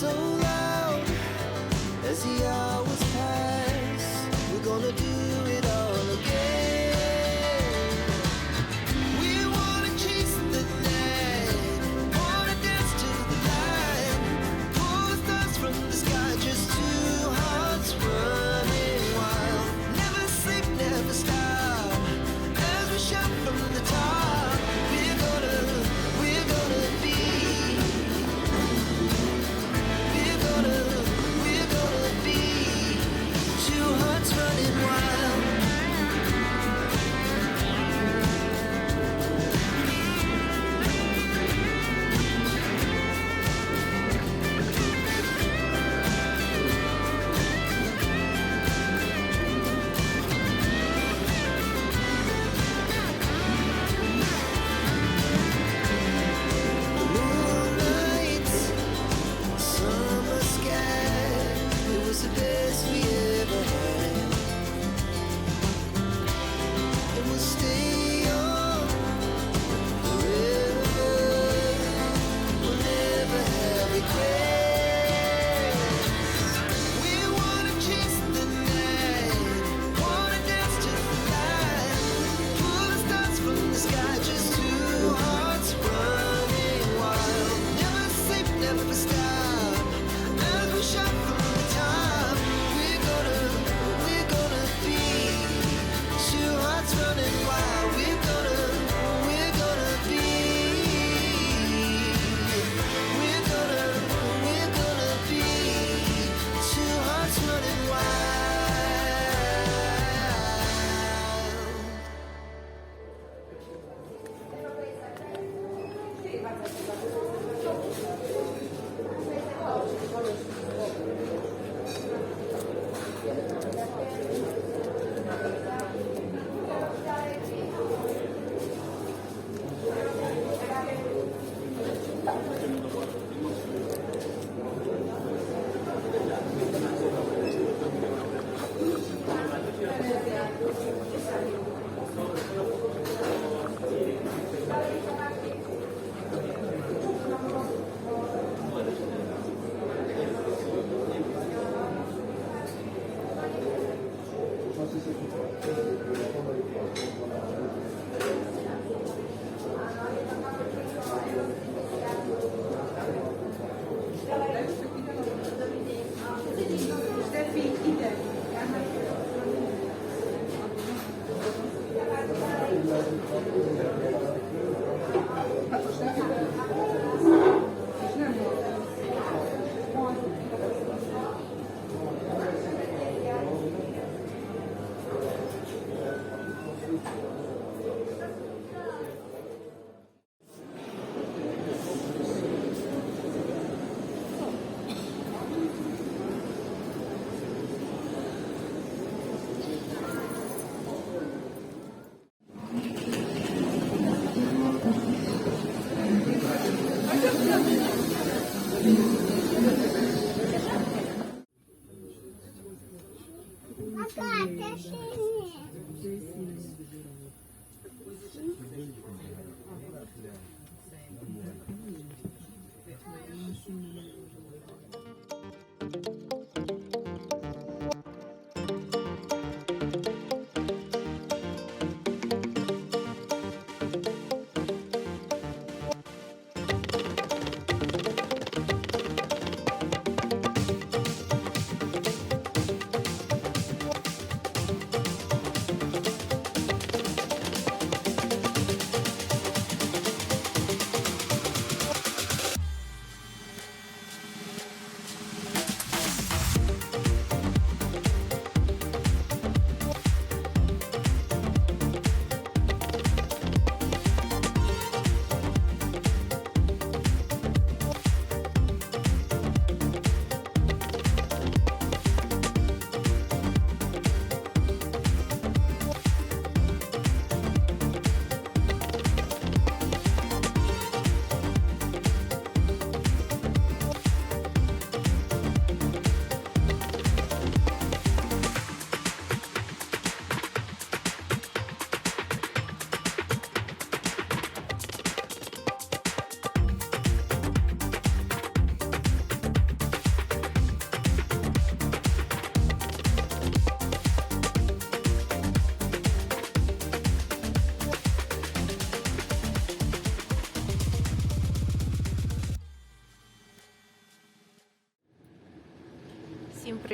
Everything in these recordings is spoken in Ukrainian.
so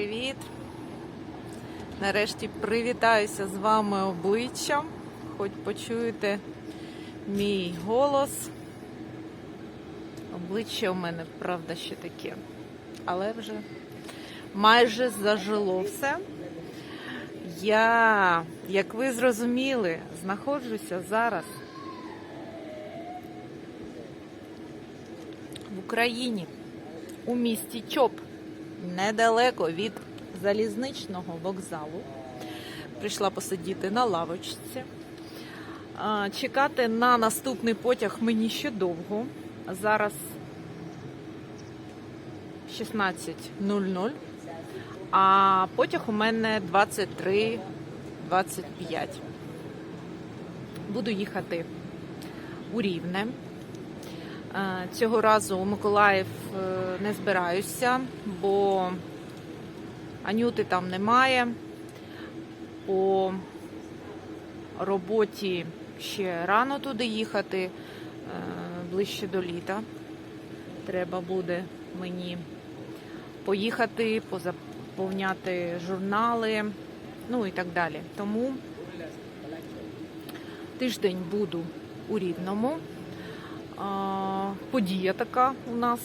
Привіт! Нарешті привітаюся з вами обличчям, хоч почуєте мій голос. Обличчя у мене, правда, ще таке, але вже майже зажило все. Я, як ви зрозуміли, знаходжуся зараз в Україні, у місті Чоп, недалеко від залізничного вокзалу. Прийшла посидіти на лавочці. Чекати на наступний потяг мені ще довго. Зараз 16.00, а потяг у мене 23.25. Буду їхати у Рівне. Е, Цього разу у Миколаїв е, не збираюся, бо Анюти там немає. По роботі ще рано туди їхати, е, ближче до літа. Треба буде мені поїхати, позаповняти журнали, ну і так далі. Тому тиждень буду у Рівному. Подія така у нас.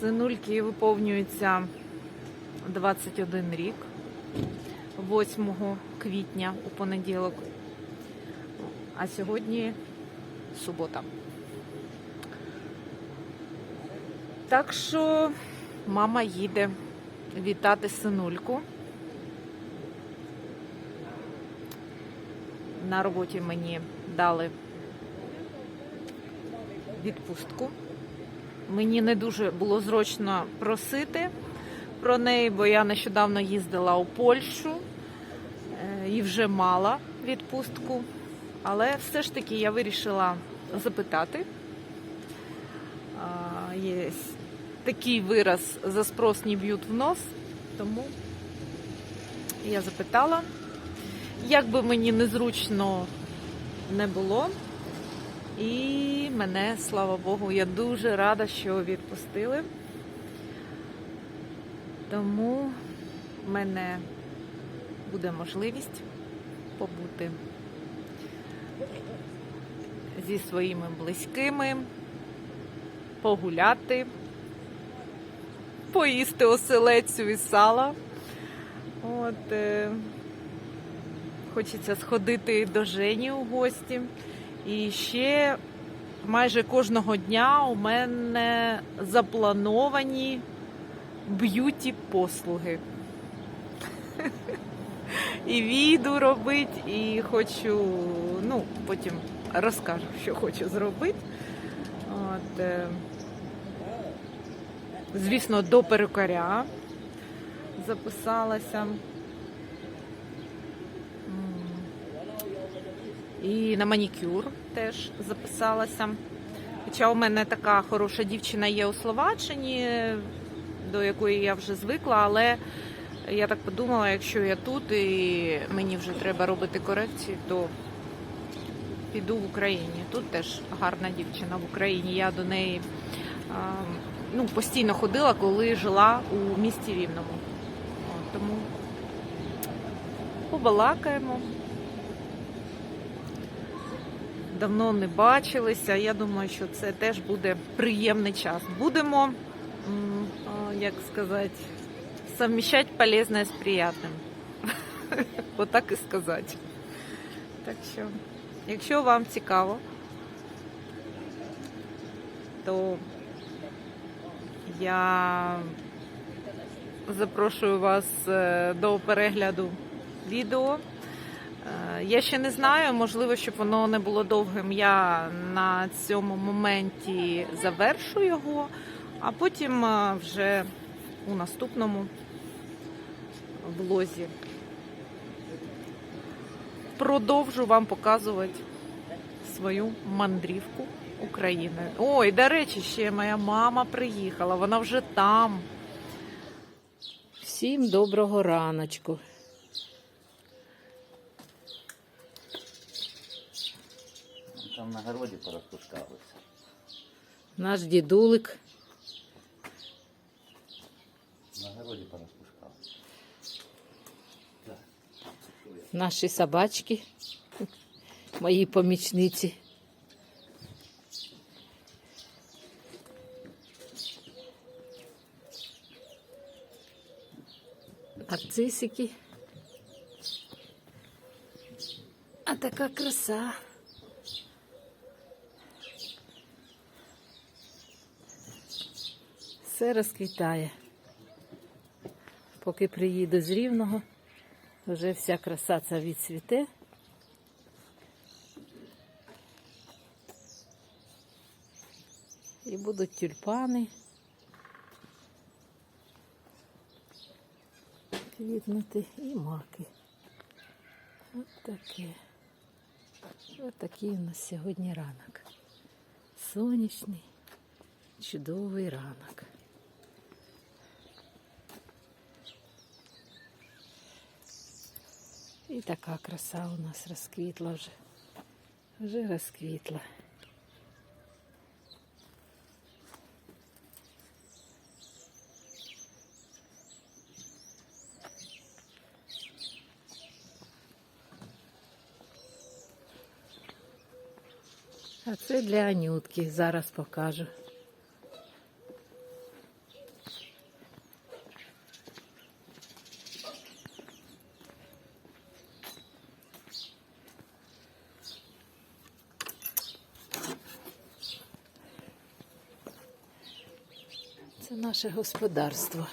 Синульки виповнюється 21 рік, 8 квітня у понеділок. А сьогодні субота. Так що мама їде вітати синульку. На роботі мені дали відпустку. Мені не дуже було зручно просити про неї, бо я нещодавно їздила у Польщу е, і вже мала відпустку. Але все ж таки я вирішила запитати. Є такий вираз за спрос не б'ють в нос, тому я запитала, як би мені незручно не було. І мене, слава Богу, я дуже рада, що відпустили. Тому в мене буде можливість побути зі своїми близькими, погуляти, поїсти оселецю і сала. От, е, хочеться сходити до Жені у гості. І ще майже кожного дня у мене заплановані б'юті послуги. І відео робити, і хочу, ну, потім розкажу, що хочу зробити. От, е, звісно, до перукаря записалася. І на манікюр теж записалася. Хоча у мене така хороша дівчина є у Словаччині, до якої я вже звикла, але я так подумала, якщо я тут і мені вже треба робити корекції, то піду в Україні. Тут теж гарна дівчина в Україні. Я до неї ну, постійно ходила, коли жила у місті Рівному. Тому побалакаємо. Давно не бачилися. Я думаю, що це теж буде приємний час. Будемо, як сказати, совмещать полезне з приятним. Отак і сказати. Так що, якщо вам цікаво, то я запрошую вас е, до перегляду відео. Е, Я ще не знаю, можливо, щоб воно не було довгим. Я на цьому моменті завершу його, а потім е, вже у наступному влозі продовжу вам показувати свою мандрівку Україною. Ой, до речі, ще моя мама приїхала, вона вже там. Всім доброго раночку. там на городі порозпускалися. Наш дідулик. На городі порозпускалися. Так. Наші собачки, мої помічниці. Нарцисики. А така краса. Все розквітає. Поки приїду з Рівного, вже вся краса ця відцвіте. І будуть тюльпани. Квітнути і маки. От. От такий у нас сьогодні ранок. Сонячний, чудовий ранок. І така краса у нас розквітла вже. Вже розквітла. А це для Анютки, зараз покажу. Це наше господарство.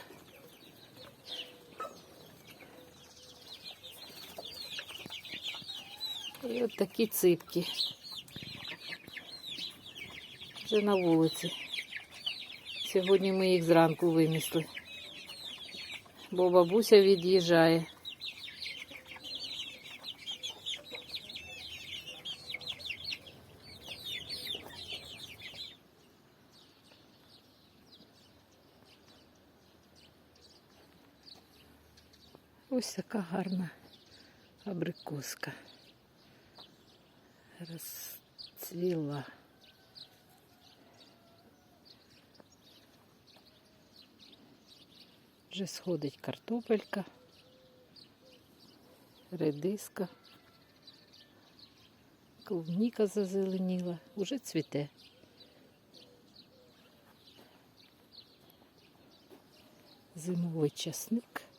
І от такі ципки. Вже на вулиці. Сьогодні ми їх зранку винесли. Бо бабуся від'їжджає. Ось така гарна абрикоска. Розцвіла. Вже сходить картопелька, редиска, клубніка зазеленіла, уже цвіте. Зимовий часник.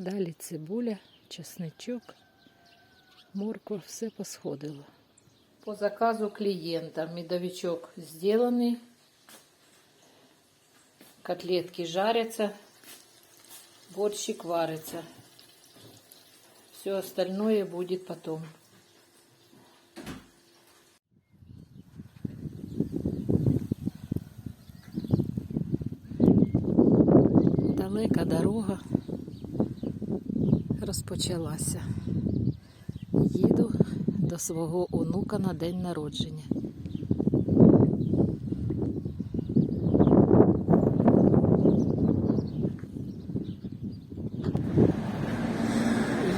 Далі цибуля, чесничок, морква, все посходило. По заказу клиента медовичок сделанный. Котлетки жарятся. Борщик варится. Все остальное будет потом. Розпочалася. Їду до свого онука на день народження.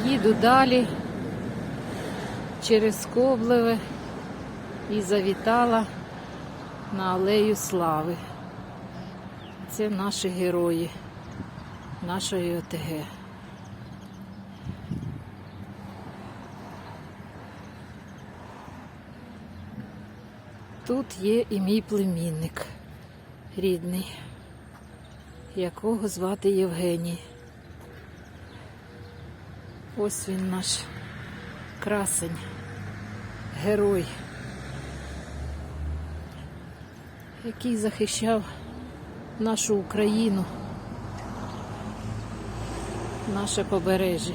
Їду далі через Коблеве і завітала на алею слави. Це наші герої нашої ОТГ. Тут є і мій племінник рідний, якого звати Євгеній. Ось він наш красень, герой, який захищав нашу Україну, наше побережжя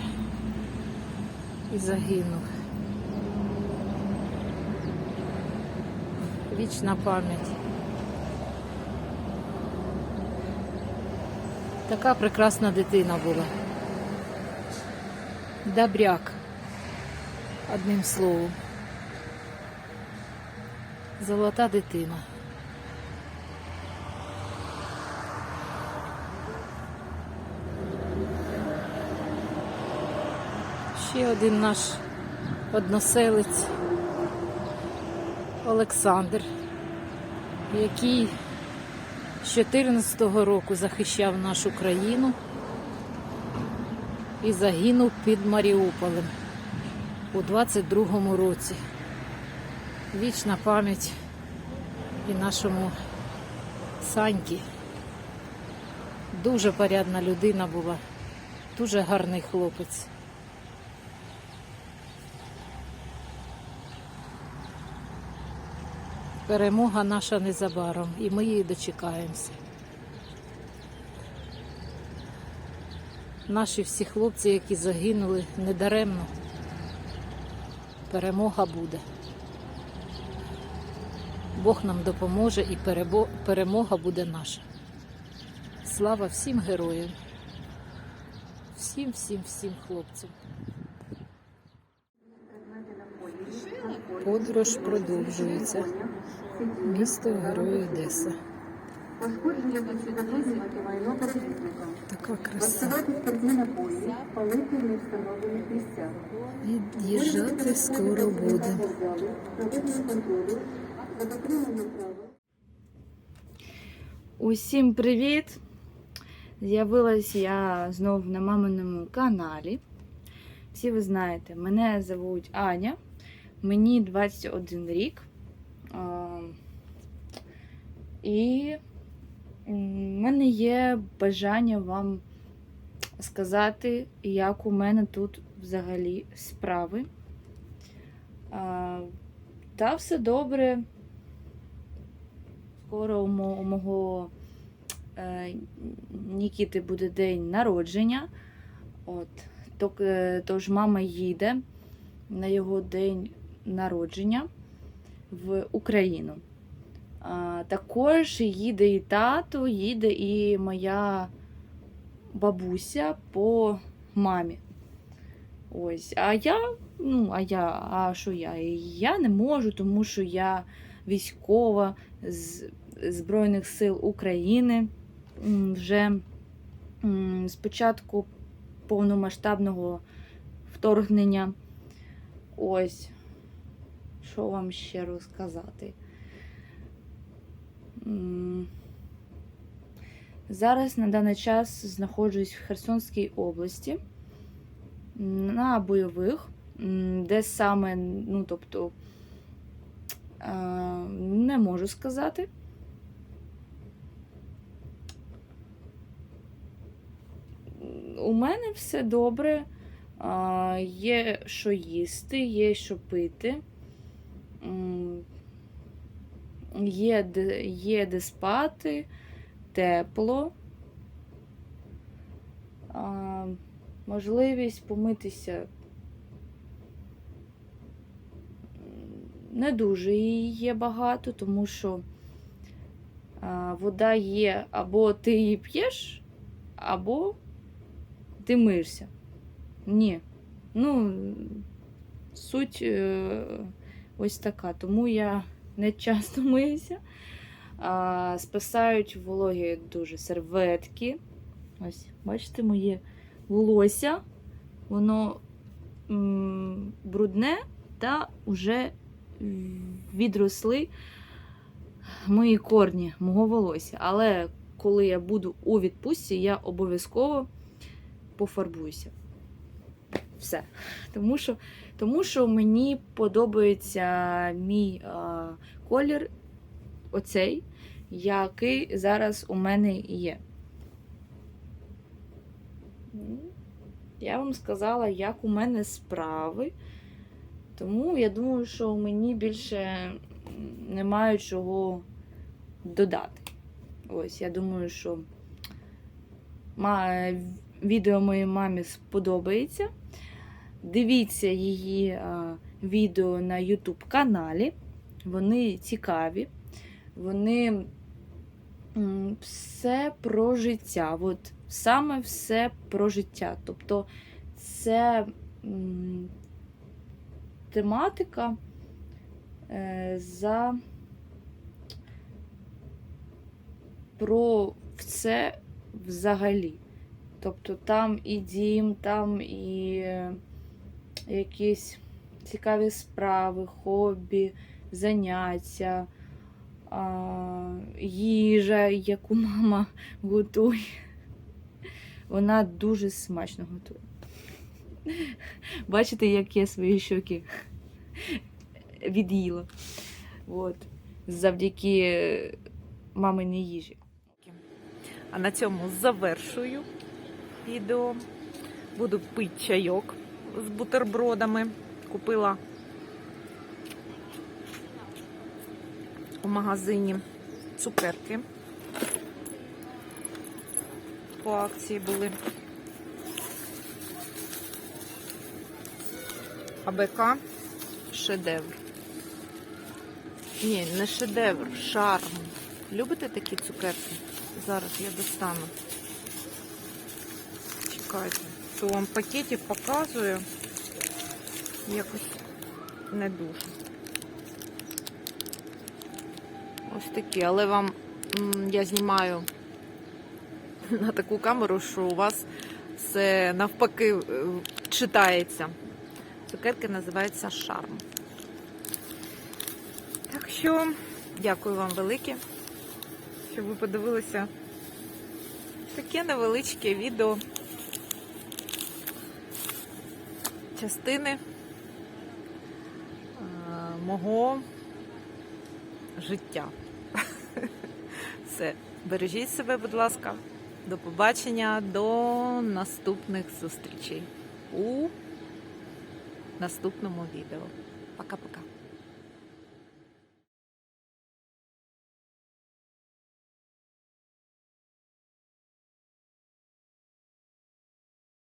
і загинув. Вічна пам'ять. Така прекрасна дитина була. Добряк, одним словом. Золота дитина. Ще один наш односелець Олександр, який з 14-го року захищав нашу країну і загинув під Маріуполем у 22-му році. Вічна пам'ять і нашому Саньки. Дуже порядна людина була, дуже гарний хлопець. Перемога наша незабаром, і ми її дочекаємося. Наші всі хлопці, які загинули недаремно, перемога буде. Бог нам допоможе і перемога буде наша. Слава всім героям, всім, всім, всім хлопцям. Подорож продовжується. Місто Герої Одеса. Пошкодження майно. Така краса. Від'їжджати скоро буде. Усім привіт! З'явилась я знов на маминому каналі. Всі ви знаєте, мене звуть Аня, мені 21 рік. І в мене є бажання вам сказати, як у мене тут взагалі справи. Та все добре. Скоро у мого е, Нікіти буде день народження. От. Е, Тож мама їде на його день народження в Україну. Також їде і тато, їде і моя бабуся по мамі. Ось. А я, ну, а я, а що я? Я не можу, тому що я військова з Збройних сил України вже з початку повномасштабного вторгнення. Ось, що вам ще розказати? Зараз на даний час знаходжусь в Херсонській області на бойових, де саме, ну, тобто, не можу сказати. У мене все добре. Є що їсти, є що пити. Є де, є де спати, тепло. Можливість помитися не дуже її є багато, тому що а, вода є або ти її п'єш, або ти миєшся. Ні. Ну, суть е, ось така. Тому я не часто миюся. А, спасають вологі дуже серветки. Ось, бачите, моє волосся. Воно м, брудне та вже відросли мої корні мого волосся. Але коли я буду у відпустці, я обов'язково пофарбуюся. Все. Тому що, тому що мені подобається мій а, колір, оцей, який зараз у мене є. Ну, Я вам сказала, як у мене справи. Тому я думаю, що мені більше немає чого додати. Ось, я думаю, що відео моїй мамі сподобається. Дивіться її а, відео на YouTube каналі. Вони цікаві. Вони все про життя. От саме все про життя. Тобто це м, тематика е, за про все взагалі. Тобто там і дім, там і е, якісь цікаві справи, хобі, заняття, їжа, яку мама готує. Вона дуже смачно готує. Бачите, як я свої щоки від'їла. От. Завдяки маминій їжі. А на цьому завершую відео. Буду пити чайок з бутербродами. Купила у магазині цукерки. По акції були. АБК шедевр. Ні, не шедевр, шарм. Любите такі цукерки? Зараз я достану. Чекайте. То вам пакетик показую. Якось не дуже. Ось такі, але вам я знімаю на таку камеру, що у вас все навпаки е, читається. Цукерки називаються шарм. Так що дякую вам велике, що ви подивилися таке невеличке відео частини е, мого життя. Все, бережіть себе, будь ласка. До побачення, до наступних зустрічей у наступному відео. Пока-пока.